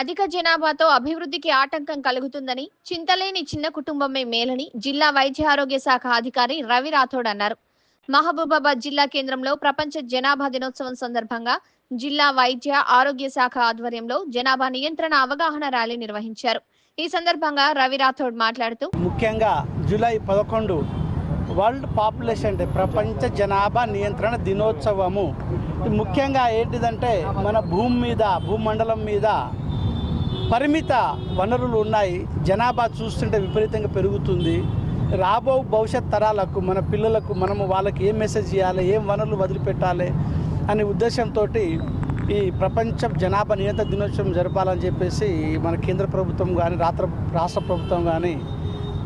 అధిక జనాభాతో అభివృద్ధికి ఆటంకం కలుగుతుందని చింతలేని చిన్న కుటుంబమే మేలని జిల్లా వైద్య ఆరోగ్య శాఖ అధికారి రవి రాథోడ్ అన్నారు. మహబూబాబాద్ జిల్లా కేంద్రంలో ప్రపంచ జనాభా దినోత్సవం సందర్భంగా జిల్లా వైద్య ఆరోగ్య శాఖ ఆధ్వర్యంలో జనాభా నియంత్రణ అవగాహన ర్యాలీ నిర్వహించారు. ఈ సందర్భంగా రవి రాథోడ్ మాట్లాడుతూ ముఖ్యంగా జూలై పదకొండు వరల్డ్ పాపులేషన్ డే ప్రపంచ జనాభా నియంత్రణ దినోత్సవము. ముఖ్యంగా ఏంటిదంటే మన భూమి మీద భూమండలం మీద పరిమిత వనరులు ఉన్నాయి. జనాభా చూస్తుంటే విపరీతంగా పెరుగుతుంది. రాబో భవిష్యత్ తరాలకు మన పిల్లలకు మనము వాళ్ళకి ఏం మెసేజ్ ఇవ్వాలి ఏం వనరులు వదిలిపెట్టాలి? అనే ఉద్దేశంతో ఈ ప్రపంచ జనాభా నియంత్రణ దినోత్సవం జరపాలని చెప్పేసి మన కేంద్ర ప్రభుత్వం కానీ రాత్ర రాష్ట్ర ప్రభుత్వం కానీ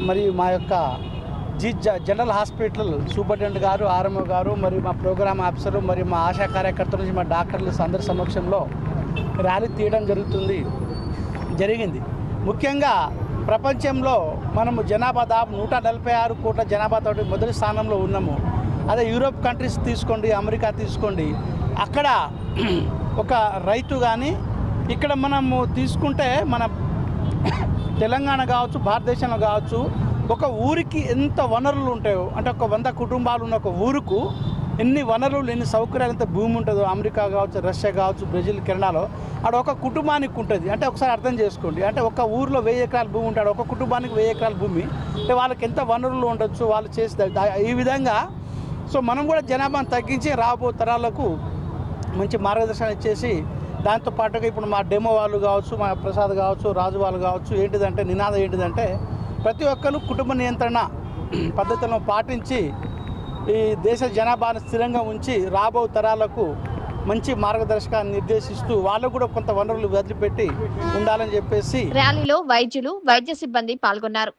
మరియు మా యొక్క జీ జ- జనరల్ హాస్పిటల్ సూపరింటెండెంట్ గారు ఆర్ఎంఓ గారు మరియు మా ప్రోగ్రామ్ ఆఫీసరు మరియు మా ఆశా కార్యకర్తల నుంచి మా డాక్టర్లు అందరి సమక్షంలో ర్యాలీ తీయడం జరుగుతుంది. జరిగింది. ముఖ్యంగా ప్రపంచంలో మనము జనాభా దాపు నూట నలభై ఆరు కోట్ల జనాభాతో మొదటి స్థానంలో ఉన్నాము. అదే యూరోప్ కంట్రీస్ తీసుకోండి అమెరికా తీసుకోండి. అక్కడ ఒక రైతు కానీ ఇక్కడ మనము తీసుకుంటే మన తెలంగాణ కావచ్చు భారతదేశంలో కావచ్చు ఒక ఊరికి ఎంత వనరులు ఉంటాయో అంటే ఒక వంద కుటుంబాలు ఉన్న ఒక ఊరుకు ఎన్ని వనరులు ఎన్ని సౌకర్యాలు ఎంత భూమి ఉంటుందో అమెరికా కావచ్చు రష్యా కావచ్చు బ్రెజిల్ కెనడాలో ఆడ ఒక కుటుంబానికి ఉంటుంది. అంటే ఒకసారి అర్థం చేసుకోండి. అంటే ఒక ఊరిలో వెయ్యి ఎకరాల భూమి ఉంటాడు. ఒక కుటుంబానికి వెయ్యి ఎకరాల భూమి. అంటే వాళ్ళకి ఎంత వనరులు ఉండొచ్చు వాళ్ళు చేస్తే ఈ విధంగా సో మనం కూడా జనాభాను తగ్గించి రాబో తరాలకు మంచి మార్గదర్శనం ఇచ్చేసి దాంతో పాటుగా ఇప్పుడు మా డెమో వాళ్ళు కావచ్చు మా ప్రసాద్ కావచ్చు రాజు వాళ్ళు కావచ్చు ఏంటిదంటే నినాదం ఏంటిదంటే ప్రతి ఒక్కరు కుటుంబ నియంత్రణ పద్ధతులను పాటించి ఈ దేశ జనాభాను స్థిరంగా ఉంచి రాబో తరాలకు మంచి మార్గదర్శకాన్ని నిర్దేశిస్తూ వాళ్ళకు కూడా కొంత వనరులు వదిలిపెట్టి ఉండాలని చెప్పేసి ర్యాలీలో వైద్యులు వైద్య సిబ్బంది పాల్గొన్నారు.